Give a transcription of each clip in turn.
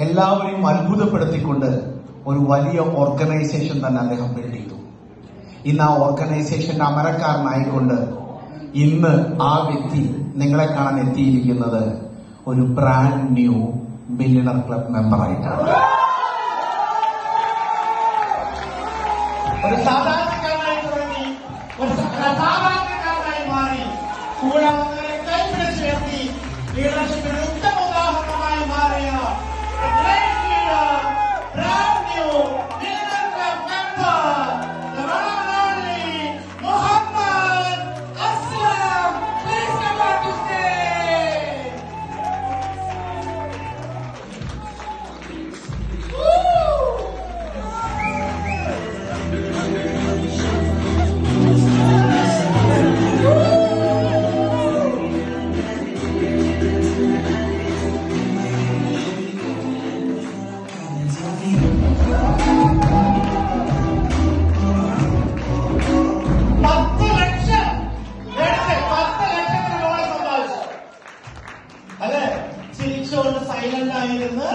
എല്ലാവരെയും അത്ഭുതപ്പെടുത്തിക്കൊണ്ട് ഒരു വലിയ ഓർഗനൈസേഷൻ തന്നെ അദ്ദേഹം ബിൽഡ് ചെയ്തു. ഇന്ന് ആ ഓർഗനൈസേഷന്റെ അമരക്കാരനായിക്കൊണ്ട് ഇന്ന് ആ വ്യക്തി നിങ്ങളെ കാണാൻ എത്തിയിരിക്കുന്നത് ഒരു ബ്രാൻഡ് ന്യൂ ബില്യണർ ക്ലബ് മെമ്പറായിട്ടാണ് ഒരു സാധാരണക്കാരനായി തുടങ്ങി ഒരു സാധാരണക്കാരനായി മാറി. കൂടെ വന്നവരെ കൈപിടിച്ച് ചിരിച്ചുകൊണ്ട് സൈലന്റ് ആയിരുന്ന്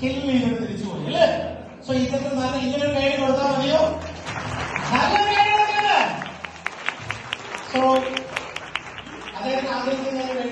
കിൽ ചെയ്തിട്ട് തിരിച്ചു പോയി അല്ലേ? സോ ഇതൊക്കെ നല്ല ഇങ്ങനെ പേര് കൊടുത്താൽ മതിയോ? നല്ല പേര് സോ അദ്ദേഹത്തെ ആദരിക്കുന്നതിന്